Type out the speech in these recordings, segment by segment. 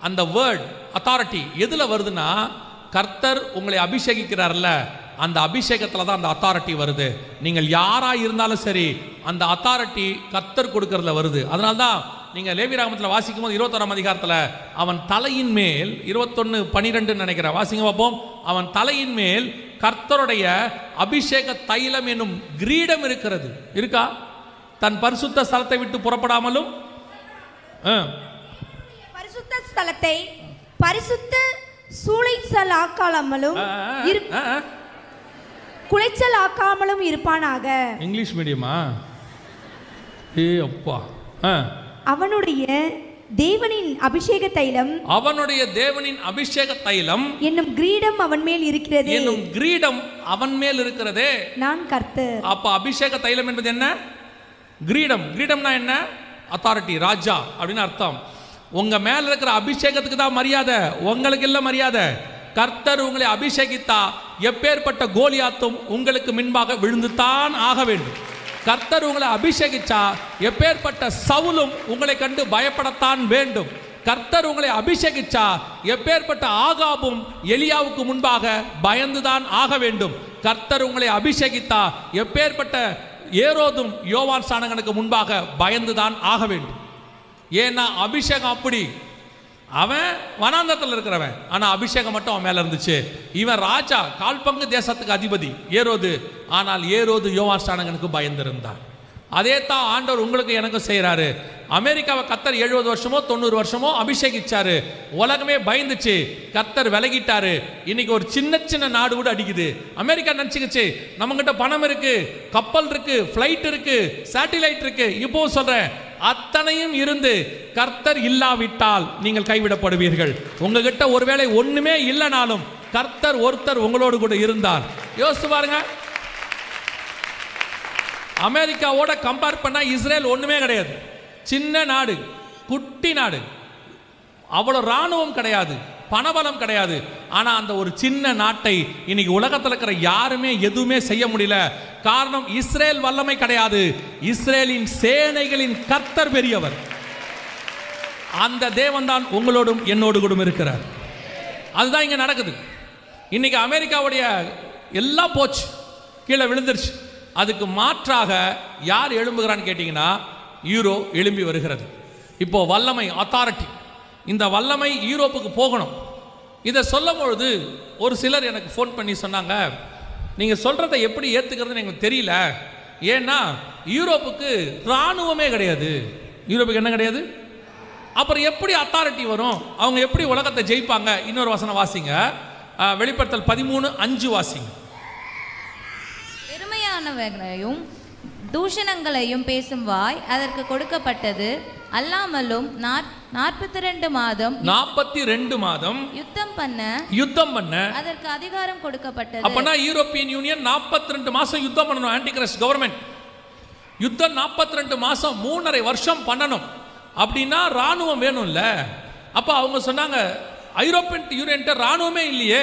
அந்த word authority எதில் வருதுன்னா கர்த்தர் உங்களை அபிஷேகிக்கிறார்ல அந்த அபிஷேகத்தில் தான் அந்த அத்தாரிட்டி வருது. நீங்கள் யாராக இருந்தாலும் சரி அந்த அத்தாரிட்டி கர்த்தர் கொடுக்கறதுல வருது. அதனால தான் நீங்கள் லேவி ராமத்தில் வாசிக்கும் போது இருபத்தொராம் அதிகாரத்தில் அவன் தலையின் மேல் இருபத்தொன்று பனிரெண்டுன்னு நினைக்கிறேன். வாசிங்க பார்ப்போம். அவன் தலையின் மேல் கர்த்தருடைய அபிஷேக தைலம் என்னும் கிரீடம் இருக்கிறது. இருக்கா? தன் பரிசுத்த ஸ்தலத்தை விட்டு புறப்படாமலும்? ஆ. பரிசுத்த ஸ்தலத்தை பரிசுத்த சூளைச்சல் ஆக்காமலும். குலைச்சல் ஆக்காமலும் இருப்பானாக? இங்கிலீஷ் மீடியமா? ஏ அப்பா. அவனுடைய தேவனின் அபிஷேக தைலம் அவனுடைய தேவனின் அபிஷேக தைலம் என்னும் கிரீடம் அவன் மேல் இருக்கிறது. என்னும் கிரீடம் அவன் மேல் இருக்கிறதே. நான் கர்த்தர். அப்ப அபிஷேக தைலம் என்பது என்ன? கிரீடம். கிரீடம்னா என்ன? அத்தாரிட்டி ராஜா அப்படின்னு அர்த்தம். உங்கள் மேலே இருக்கிற அபிஷேகத்துக்கு தான் மரியாதை. உங்களுக்கு இல்லை மரியாதை. கர்த்தர் உங்களை அபிஷேகித்தா எப்பேற்பட்ட கோலியாத்தும் உங்களுக்கு முன்பாக விழுந்துதான் ஆக வேண்டும். கர்த்தர் உங்களை அபிஷேகிச்சா எப்பேற்பட்ட சவுலும் உங்களை கண்டு பயப்படத்தான் வேண்டும். கர்த்தர் உங்களை அபிஷேகிச்சா எப்பேற்பட்ட ஆகாபும் எலியாவுக்கு முன்பாக பயந்துதான் ஆக வேண்டும். கர்த்தர் உங்களை அபிஷேகித்தா எப்பேற்பட்ட ஏரோதும் யோவான் சாணகனுக்கு முன்பாக பயந்துதான் ஆக வேண்டும். ஏன்னா அபிஷேகம் அப்படி. அவன் வனாந்தத்தில் இருக்கிறவன். ஆனால் அபிஷேகம் மட்டும் அவன் மேலே இருந்துச்சு. இவன் ராஜா கால் பங்கு தேசத்துக்கு அதிபதி ஏரோது. ஆனால் ஏரோது யோவான் ஸ்தானகனுக்கு பயந்திருந்தான். அதே தான் ஆண்டவர் உங்களுக்கு எனக்கும் செய்கிறாரு அமெரிக்காவை கத்தர் எழுபது வருஷமோ தொண்ணூறு வருஷமோ அபிஷேகிச்சாரு. உலகமே பயந்துச்சு. கத்தர் விலகிட்டாரு. இன்னைக்கு ஒரு சின்ன சின்ன நாடு கூட அடிக்குது. அமெரிக்கா நினச்சிக்கிச்சு நம்மகிட்ட பணம் இருக்கு கப்பல் இருக்கு ஃப்ளைட் இருக்கு சேட்டிலைட் இருக்கு. இப்போவும் சொல்கிறேன் அத்தனையும் இருந்து கர்த்தர் இல்லாவிட்டால் நீங்கள் கைவிடப்படுவீர்கள். உங்ககிட்ட ஒருவேளை ஒண்ணுமே இல்லைனாலும் கர்த்தர் ஒருத்தர் உங்களோடு கூட இருந்தார். யோசிச்சு பாருங்க. அமெரிக்காவோட கம்பேர் பண்ணா இஸ்ரேல் ஒண்ணுமே கிடையாது. சின்ன நாடு குட்டி நாடு. அவ்வளோ ராணுவம் கிடையாது. பணபலம் கிடையாது. ஆனால் அந்த ஒரு சின்ன நாட்டை இன்னைக்கு உலகத்தில் இருக்கிற யாருமே எதுவுமே செய்ய முடியல. காரணம் இஸ்ரேல் வல்லமை கிடையாது. இஸ்ரேலின் சேனைகளின் கர்த்தர் பெரியவர். அந்த தேவன் தான் உங்களோடும் என்னோடு கூட இருக்கிறார். அதுதான் இங்கே நடக்குது. இன்னைக்கு அமெரிக்காவுடைய எல்லாம் போச்சு. கீழே விழுந்துருச்சு. அதுக்கு மாற்றாக யார் எழும்புகிறான்னு கேட்டிங்கன்னா யூரோ எழும்பி வருகிறது. இப்போ வல்லமை அத்தாரிட்டி இந்த வல்லமை யூரோப்புக்கு போகணும். இதை சொல்லும் பொழுது ஒரு சிலர் எனக்கு ஃபோன் பண்ணி சொன்னாங்க நீங்கள் சொல்கிறத எப்படி ஏற்றுக்கிறதுன்னு எனக்கு தெரியல. ஏன்னா யூரோப்புக்கு இராணுவமே கிடையாது. யூரோப்புக்கு என்ன கிடையாது? அப்புறம் எப்படி அத்தாரிட்டி வரும்? அவங்க எப்படி உலகத்தை ஜெயிப்பாங்க? இன்னொரு வசனம் வாசிங்க. வெளிப்படுத்தல் பதிமூணு அஞ்சு வாசிங்க. பெருமையானவர்களையும் தூஷணங்களையும் பேசும் வாய் அதற்கு கொடுக்கப்பட்டது. அல்லாமலும் நாற்பத்தி ரெண்டு மாதம் நாற்பத்தி ரெண்டு மாதம் யுத்தம் பண்ண யுத்தம் பண்ண. அதற்கு அதிகாரம் கொடுக்கப்பட்டது. அப்பனா யூரோப்பியன் யூனியன் 42 ரெண்டு மாசம் யுத்தம் பண்ணணும் ஆன்டிகிரஸ் கவர்மெண்ட் யுத்தம் 42 ரெண்டு மாசம் மூணரை வருஷம் பண்ணணும். அப்படின்னா ராணுவம் வேணும்ல. அப்ப அவங்க சொன்னாங்க ஐரோப்பியன் யூனியன்ட்ட ராணுவமே இல்லையே.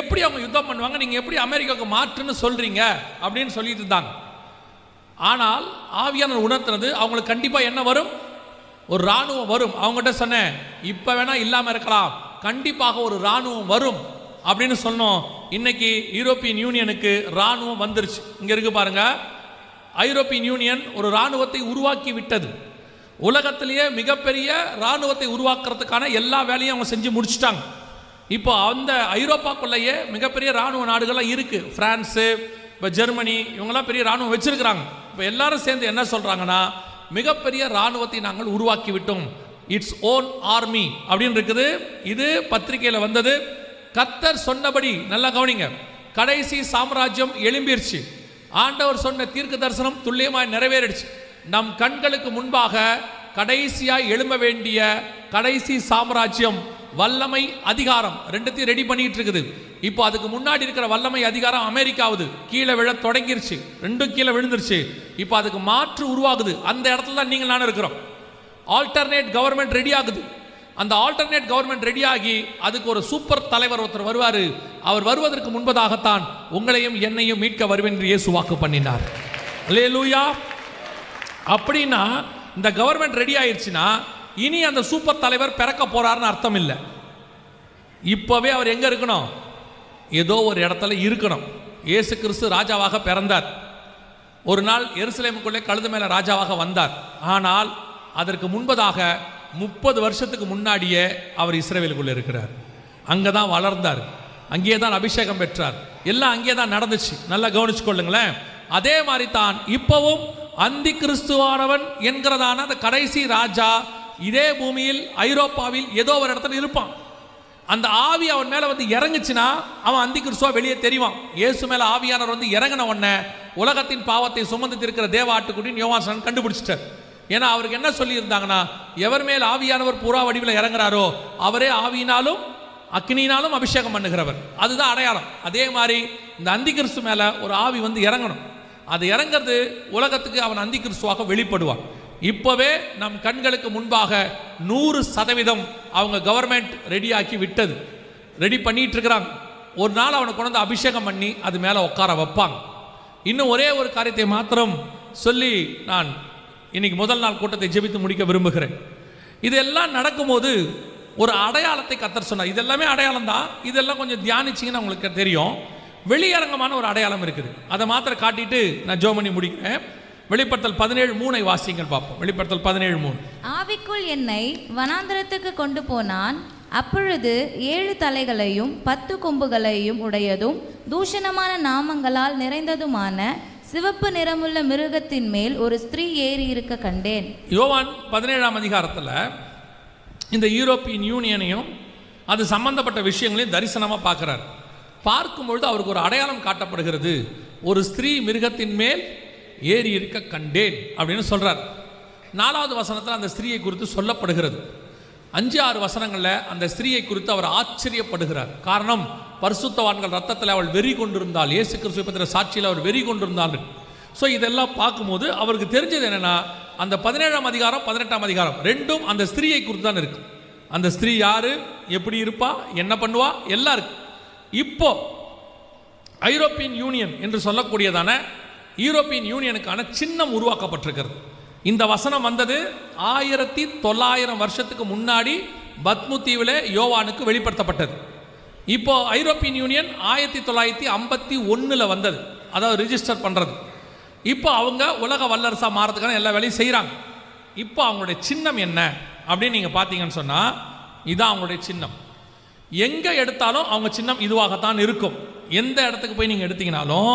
எப்படி அவங்க யுத்தம் பண்ணுவாங்க? நீங்க எப்படி அமெரிக்காவுக்கு மாற்றுன்னு சொல்றீங்க? அப்படின்னு சொல்லிட்டு இருந்தாங்க. ஆனால் ஆவியானவர் உணர்த்துறது அவங்களுக்கு கண்டிப்பா என்ன வரும்? ஒரு ராணுவம் வரும். அவங்ககிட்ட சொன்னேன் இப்போ வேணா இல்லாமல் இருக்கலாம். கண்டிப்பாக ஒரு ராணுவம் வரும். அப்படின்னு சொன்னோம். இன்னைக்கு யூரோப்பியன் யூனியனுக்கு ராணுவம் வந்துருச்சு. இங்கே இருக்கு பாருங்க. ஐரோப்பியன் யூனியன் ஒரு ராணுவத்தை உருவாக்கி விட்டது. உலகத்திலேயே மிகப்பெரிய ராணுவத்தை உருவாக்குறதுக்கான எல்லா வேலையும் அவங்க செஞ்சு முடிச்சிட்டாங்க. இப்போ அந்த ஐரோப்பாக்குள்ளேயே மிகப்பெரிய ராணுவ நாடுகள்லாம் இருக்குது ஃப்ரான்ஸு இப்போ ஜெர்மனி இவங்கெல்லாம் பெரிய ராணுவம் வச்சுருக்குறாங்க. இப்போ எல்லாரும் சேர்ந்து என்ன சொல்கிறாங்கன்னா மிகப்பெரிய ராணுவத்தை நாங்கள் உருவாக்கி விட்டோம் இட்ஸ் ஓன் ஆர்மி அப்படின்னு இருக்குது. இது பத்திரிகையில் வந்தது. கத்தர் சொன்னபடி நல்லா கவனிங்க. கடைசி சாம்ராஜ்யம் எழும்பிருச்சு. ஆண்டவர் சொன்ன தீர்க்க தரிசனம் துல்லியமாய் நிறைவேறிடுச்சு. நம் கண்களுக்கு முன்பாக கடைசியாய் எழும்ப வேண்டிய கடைசி சாம்ராஜ்யம் வல்லமை அதிகாரம் ரெண்டுத்தையும் ரெடி பண்ணிட்டு இருக்குது இப்போ அதுக்கு முன்னாடி இருக்கிற வல்லமை அதிகாரம் அமெரிக்காவுது. கீழே விழ தொடங்கிருச்சு. ரெண்டும் கீழே விழுந்துருச்சு. இப்போ அதுக்கு மாற்று உருவாகுது. அந்த இடத்துல தான் நீங்கள் நானும் இருக்கிறோம். ஆல்டர்னேட் கவர்மெண்ட் ரெடி ஆகுது. அந்த ஆல்டர்னேட் கவர்மெண்ட் ரெடி ஆகி அதுக்கு ஒரு சூப்பர் தலைவர் ஒருத்தர் வருவார். அவர் வருவதற்கு முன்பதாகத்தான் உங்களையும் என்னையும் மீட்க வருவேன் என்று இயேசு வாக்கு பண்ணினார். அப்படின்னா இந்த கவர்மெண்ட் ரெடி ஆயிடுச்சுன்னா இனி அந்த சூப்பர் தலைவர் பிறக்க போறாருன்னு அர்த்தம் இல்லை. இப்போவே அவர் எங்கே இருக்கணும்? ஏதோ ஒரு இடத்துல இருக்கணும். இயேசு கிறிஸ்து ராஜாவாக பிறந்தார். ஒரு நாள் எருசலேமுக்குள்ளே கழுது மேலே ராஜாவாக வந்தார். ஆனால் அதற்கு முன்பதாக முப்பது வருஷத்துக்கு முன்னாடியே அவர் இஸ்ரேவேலுக்குள்ளே இருக்கிறார். அங்கே தான் வளர்ந்தார். அங்கேயே தான் அபிஷேகம் பெற்றார். எல்லாம் அங்கேயே தான் நடந்துச்சு. நல்லா கவனிச்சு கொள்ளுங்களேன். அதே மாதிரி தான் இப்போவும் அந்தி கிறிஸ்துவானவன் என்கிறதான அந்த கடைசி ராஜா இதே பூமியில் ஐரோப்பாவில் ஏதோ ஒரு இடத்துல இருப்பான். அந்த ஆவி அவன் மேலே வந்து இறங்குச்சுன்னா அவன் அந்தி கிறிஸ்துவா வெளியே தெரிவான். இயேசு மேலே ஆவியானவர் வந்து இறங்கின உடனே உலகத்தின் பாவத்தை சுமந்து இருக்கிற தேவ ஆட்டுக்குட்டின்னு யோகாசனன் கண்டுபிடிச்சிட்டார். ஏன்னா அவருக்கு என்ன சொல்லியிருந்தாங்கன்னா எவர் மேல் ஆவியானவர் புறா வடிவில் இறங்குறாரோ அவரே ஆவியினாலும் அக்னியினாலும் அபிஷேகம் பண்ணுகிறவர். அதுதான் அடையாளம். அதே மாதிரி இந்த அந்தி கிறிஸ்து மேலே ஒரு ஆவி வந்து இறங்கணும். அது இறங்கிறது உலகத்துக்கு அவன் அந்தி கிறிஸ்துவாக வெளிப்படுவான். இப்போவே நம் கண்களுக்கு முன்பாக நூறு சதவீதம் அவங்க கவர்மெண்ட் ரெடியாக்கி விட்டது. ரெடி பண்ணிட்டு இருக்கிறாங்க ஒரு நாள் அவனை கொண்டு வந்து அபிஷேகம் பண்ணி அது மேலே உட்கார வைப்பாங்க. இன்னும் ஒரே ஒரு காரியத்தை மாத்திரம் சொல்லி நான் இன்னைக்கு முதல் நாள் கூட்டத்தை ஜெபித்து முடிக்க விரும்புகிறேன். இதெல்லாம் நடக்கும்போது ஒரு அடையாளத்தை கத்தர் சொன்னார். இதெல்லாமே அடையாளம் தான். இதெல்லாம் கொஞ்சம் தியானிச்சிங்கன்னு உங்களுக்கு தெரியும். வெளியரங்கமான ஒரு அடையாளம் இருக்குது. அதை மாத்திரம் காட்டிட்டு நான் ஜோ பண்ணி முடிக்கிறேன். வெளிப்படுத்தல் பதினேழு மூணை வாசிங்கள் பார்ப்போம். வெளிப்படுத்தல் பதினேழு மூணு ஆவிக்குள் என்னை வனாந்தரத்துக்கு கொண்டு போனான். அப்பொழுது ஏழு தலைகளையும் பத்து கொம்புகளையும் உடையதும் தூஷணமான நாமங்களால் நிறைந்ததுமான சிவப்பு நிறமுள்ள மிருகத்தின் மேல் ஒரு ஸ்திரீ ஏறி இருக்க கண்டேன். யோவான் பதினேழாம் அதிகாரத்தில் இந்த யூரோப்பியன் யூனியனையும் அது சம்பந்தப்பட்ட விஷயங்களையும் தரிசனமாக பார்க்குறாரு. பார்க்கும்பொழுது அவருக்கு ஒரு அடையாளம் காட்டப்படுகிறது. ஒரு ஸ்திரீ மிருகத்தின் மேல் ஏறி இருக்க கண்டேன் அப்படின்னு சொல்கிறார் நாலாவது வசனத்தில் அந்த ஸ்திரீயை குறித்து சொல்லப்படுகிறது. அஞ்சு ஆறு வசனங்களில் அந்த ஸ்திரீயை குறித்து அவர் ஆச்சரியப்படுகிறார். காரணம் பரிசுத்தவான்கள் ரத்தத்தில் அவள் வெறி கொண்டிருந்தாள். இயேசு கிறிஸ்துவை சாட்சியில் அவர் வெறி கொண்டிருந்தாள். ஸோ இதெல்லாம் பார்க்கும்போது அவருக்கு தெரிஞ்சது என்னென்னா அந்த பதினேழாம் அதிகாரம் பதினெட்டாம் அதிகாரம் ரெண்டும் அந்த ஸ்திரீயை குறித்து தான் இருக்கு. அந்த ஸ்திரீ யார்? எப்படி இருப்பா? என்ன பண்ணுவா? எல்லாம் இருக்கு. இப்போ ஐரோப்பியன் யூனியன் என்று சொல்லக்கூடியதான யூரோப்பியன் யூனியனுக்கான சின்னம் உருவாக்கப்பட்டிருக்கிறது. இந்த வசனம் வந்தது ஆயிரத்தி தொள்ளாயிரம் வருஷத்துக்கு முன்னாடி பத்மு தீவில் யோவானுக்கு வெளிப்படுத்தப்பட்டது. இப்போ ஐரோப்பியன் யூனியன் ஆயிரத்தி தொள்ளாயிரத்தி ஐம்பத்தி ஒன்றில் வந்தது. அதாவது ரிஜிஸ்டர் பண்ணுறது இப்போ அவங்க உலக வல்லரசாக மாறதுக்கான எல்லா வேலையும் செய்கிறாங்க இப்போ அவங்களுடைய சின்னம் என்ன அப்படின்னு நீங்கள் பார்த்தீங்கன்னு சொன்னால் இதான் அவங்களுடைய சின்னம். எங்கே எடுத்தாலும் அவங்க சின்னம் இதுவாகத்தான் இருக்கும். எந்த இடத்துக்கு போய் நீங்கள் எடுத்தீங்கனாலும்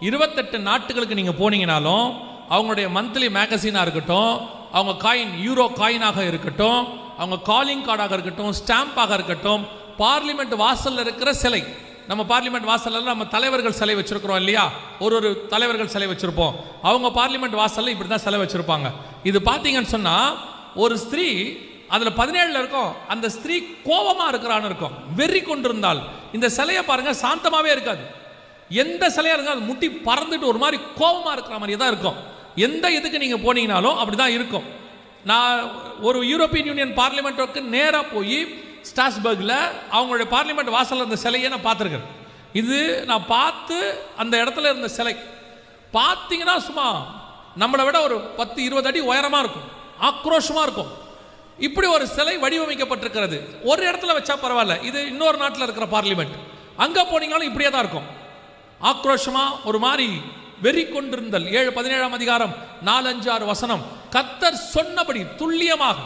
இருபத்தெட்டு நாட்டுகளுக்கு நீங்கள் போனீங்கனாலும் அவங்களுடைய மந்த்லி மேகசினாக இருக்கட்டும் அவங்க காயின் யூரோ காயினாக இருக்கட்டும் அவங்க காலிங் கார்டாக இருக்கட்டும் ஸ்டாம்பாக இருக்கட்டும் பார்லிமெண்ட் வாசலில் இருக்கிற சிலை. நம்ம பார்லிமெண்ட் வாசலில் நம்ம தலைவர்கள் சிலை வச்சுருக்குறோம் இல்லையா? ஒரு ஒரு தலைவர்கள் சிலை வச்சுருப்போம். அவங்க பார்லிமெண்ட் வாசலில் இப்படி தான் சிலை வச்சுருப்பாங்க. இது பார்த்தீங்கன்னு சொன்னால் ஒரு ஸ்திரீ அதில் பதினேழில் இருக்கும். அந்த ஸ்திரீ கோபமாக இருக்கிறான்னு இருக்கும். வெறி கொண்டிருந்தால் இந்த சிலையை பாருங்கள் சாந்தமாகவே இருக்காது. எந்த சிலையாக இருந்தாலும் அது முட்டி பறந்துட்டு ஒரு மாதிரி கோபமாக இருக்கிற மாதிரி தான் இருக்கும். எந்த இதுக்கு நீங்கள் போனீங்கனாலும் அப்படிதான் இருக்கும். நான் ஒரு யூரோப்பியன் யூனியன் பார்லிமெண்ட்டுக்கு நேராக போய் ஸ்டாஸ்பர்கில் அவங்களுடைய பார்லிமெண்ட் வாசல்ல இருந்த சிலையை நான் பார்த்துருக்கேன். இது நான் பார்த்து அந்த இடத்துல இருந்த சிலை. பார்த்தீங்கன்னா சும்மா நம்மளை விட ஒரு பத்து இருபது அடி உயரமாக இருக்கும். ஆக்ரோஷமாக இருக்கும். இப்படி ஒரு சிலை வடிவமைக்கப்பட்டிருக்கிறது. ஒரு இடத்துல வச்சா பரவாயில்ல. இது இன்னொரு நாட்டில் இருக்கிற பார்லிமெண்ட் அங்கே போனீங்கனாலும் இப்படியே தான் இருக்கும். ஆக்ரோஷமா ஒரு மாதிரி வெறி கொண்டிருந்தல் ஏழு பதினேழாம் அதிகாரம் நாலு அஞ்சு ஆறு வசனம். கத்தர் சொன்னபடி துல்லியமாக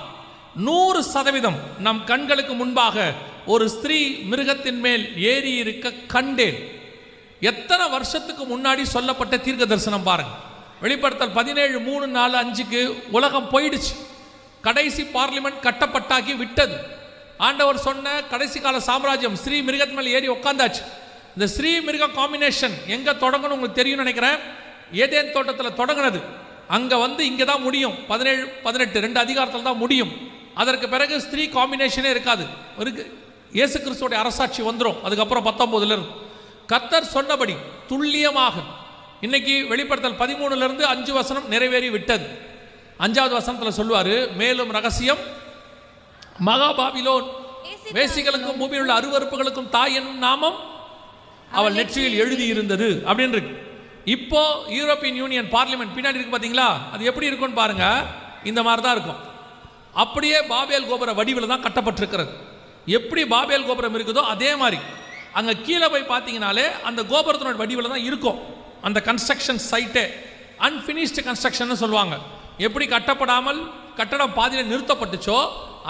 நூறு சதவீதம் நம் கண்களுக்கு முன்பாக ஒரு ஸ்திரீ மிருகத்தின் மேல் ஏறி இருக்க கண்டேன். எத்தனை வருஷத்துக்கு முன்னாடி சொல்லப்பட்ட தீர்க்க தரிசனம் பாருங்க. வெளிப்படுத்தல் பதினேழு மூணு நாலு அஞ்சுக்கு உலகம் போயிடுச்சு. கடைசி பார்லிமெண்ட் கட்டப்பட்டாக்கி விட்டது. ஆண்டவர் சொன்ன கடைசி கால சாம்ராஜ்யம் ஸ்ரீ மிருகத்தின் மேல் ஏறி உட்காந்தாச்சு இந்த ஸ்ரீ மிருக காம்பினேஷன் எங்க தொடங்கணும் உங்களுக்கு தெரியும்னு நினைக்கிறேன். ஏதேன் தோட்டத்தில் தொடங்கினது. அங்க வந்து இங்க தான் முடியும். பதினேழு பதினெட்டு ரெண்டு அதிகாரத்தில் தான் முடியும். அதற்கு பிறகு ஸ்திரீ காம்பினேஷனே இருக்காது. இருக்கு. இயேசு கிறிஸ்துவோட அரசாட்சி வந்துடும் அதுக்கப்புறம் பத்தொன்பதுல இருந்து. கத்தர் சொன்னபடி துல்லியமாக. இன்னைக்கு வெளிப்படுத்தல் பதிமூணுல இருந்து அஞ்சு வசனம் நிறைவேறி விட்டது. அஞ்சாவது வசனத்துல சொல்லுவாரு மேலும் ரகசியம் மகாபாபிலோன் வேசிகளுக்கும் பூமியில் உள்ள அருவருப்புகளுக்கும் தாய் என்னும் நாமம் அவள் நெற்றியில் எழுதி இருந்தது அப்படின்னு இருக்கு இப்போ யூரோப்பியன் யூனியன் பார்லிமெண்ட் பின்னாடி இருக்கு பார்த்தீங்களா அது எப்படி இருக்கும்னு பாருங்க. இந்த மாதிரி தான் இருக்கும். அப்படியே பாபேல் கோபுர வடிவில் தான் கட்டப்பட்டிருக்கிறது. எப்படி பாபேல் கோபுரம் இருக்குதோ அதே மாதிரி. அங்கே கீழே போய் பார்த்தீங்கனாலே அந்த கோபுரத்தினோட வடிவில் தான் இருக்கும். அந்த கன்ஸ்ட்ரக்ஷன் சைட்டே அன்ஃபினிஷ்டு கன்ஸ்ட்ரக்ஷன் சொல்லுவாங்க. எப்படி கட்டப்படாமல் கட்டடம் பாதியில் நிறுத்தப்பட்டுச்சோ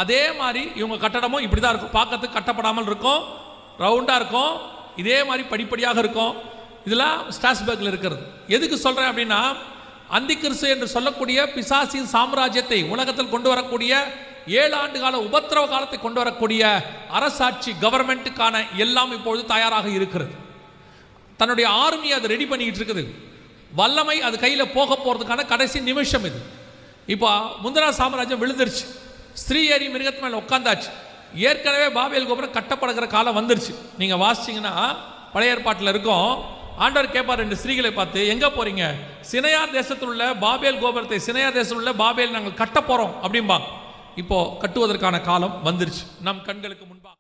அதே மாதிரி இவங்க கட்டடமும் இப்படி தான் இருக்கும். பார்க்கறதுக்கு கட்டப்படாமல் இருக்கும். ரவுண்டாக இருக்கும். இதே மாதிரி படிப்படியாக இருக்கும். இதெல்லாம் ஸ்டாஸ்பர்கில் இருக்கிறது. எதுக்கு சொல்கிறேன் அப்படின்னா அந்திகிறிஸ்து என்று சொல்லக்கூடிய பிசாசின் சாம்ராஜ்யத்தை உலகத்தில் கொண்டு வரக்கூடிய ஏழு ஆண்டு கால உபத்திரவ காலத்தை கொண்டு வரக்கூடிய அரசாட்சி கவர்மெண்ட்டுக்கான எல்லாம் இப்பொழுது தயாராக இருக்கிறது. தன்னுடைய ஆர்மியை அது ரெடி பண்ணிக்கிட்டு இருக்குது. வல்லமை அது கையில் போக போகிறதுக்கான கடைசி நிமிஷம் இது. இப்போ முந்திரா சாம்ராஜ்யம் விழுந்துருச்சு. ஸ்ரீ ஏரி மிருகத்து மேலே உட்காந்தாச்சு ஏற்கனவே பாபேல் கோபுரம் கட்டப்படுகிற காலம் வந்துருச்சு. நீங்கள் வாசிச்சிங்கன்னா பழைய ஏற்பாட்டில் இருக்கும். ஆண்டவர் கேட்பார் ரெண்டு ஸ்திரீகளை பார்த்து எங்கே போகிறீங்க சினையார் தேசத்தில் உள்ள பாபேல் கோபுரத்தை சினையார் தேசத்தில் உள்ள பாபேல் நாங்கள் கட்ட போகிறோம் அப்படிம்பாங்க. இப்போது கட்டுவதற்கான காலம் வந்துருச்சு. நம் கண்களுக்கு முன்பாக.